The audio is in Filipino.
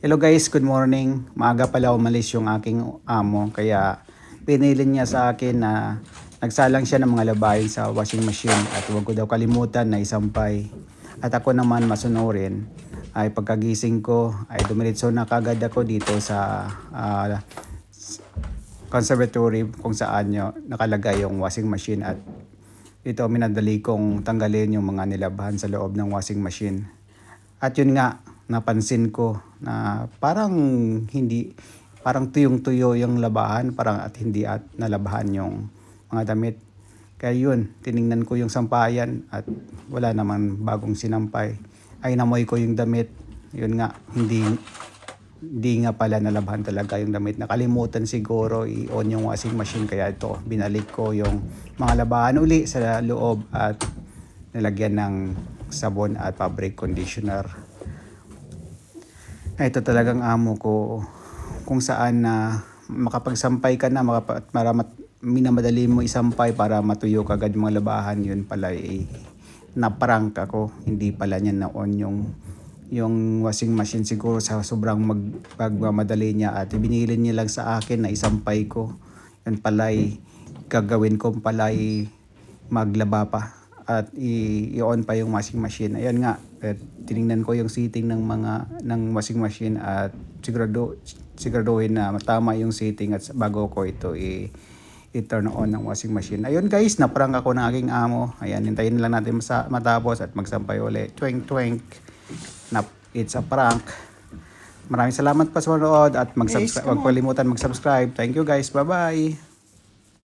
Hello guys, good morning. Maaga pala umalis yung aking amo kaya pinili niya sa akin na nagsalang siya ng mga labahin sa washing machine at huwag ko daw kalimutan na isampay. At ako naman masunurin ay pagkagising ko ay dumiretso na kagad ako dito sa ah, conservatory kung saan nyo nakalagay yung washing machine at ito minadali kong tanggalin yung mga nilabahan sa loob ng washing machine. At yun nga, napansin ko na parang hindi, parang tuyong-tuyo yung labahan, parang at hindi at nalabahan yung mga damit. Kaya yun, tiningnan ko yung sampayan at wala naman bagong sinampay. Ay namoy ko yung damit. Yun nga, hindi, hindi nga pala nalabahan talaga yung damit. Nakalimutan siguro i-on yung washing machine kaya ito, binalik ko yung mga labahan uli sa loob at nilagyan ng sabon at fabric conditioner. Ito talagang amo ko kung saan na makapagsampay ka na, makapa, para mat, minamadali mo isampay para matuyo kagad yung mga labahan, yun pala eh, naprank ako. Hindi pala niya na-on yung yung washing machine siguro sa sobrang mag, pagmamadali niya at ibinili niya lang sa akin na isampay ko. Yun pala eh, gagawin ko pala eh, maglaba pa at i-on pa yung washing machine. Ayan nga, at tiningnan ko yung setting ng mga ng washing machine at sigurado siguraduhin na tama yung setting at bago ko ito i i-turn on ng washing machine. Ayun guys, naprank ako ng aking amo. Ayan, hintayin lang natin masa- matapos at magsampay uli. Twink twink. Na, it's a prank. Maraming salamat pa sa manood at mag-subscribe. Huwag kalimutan mag-subscribe. Thank you guys. Bye-bye.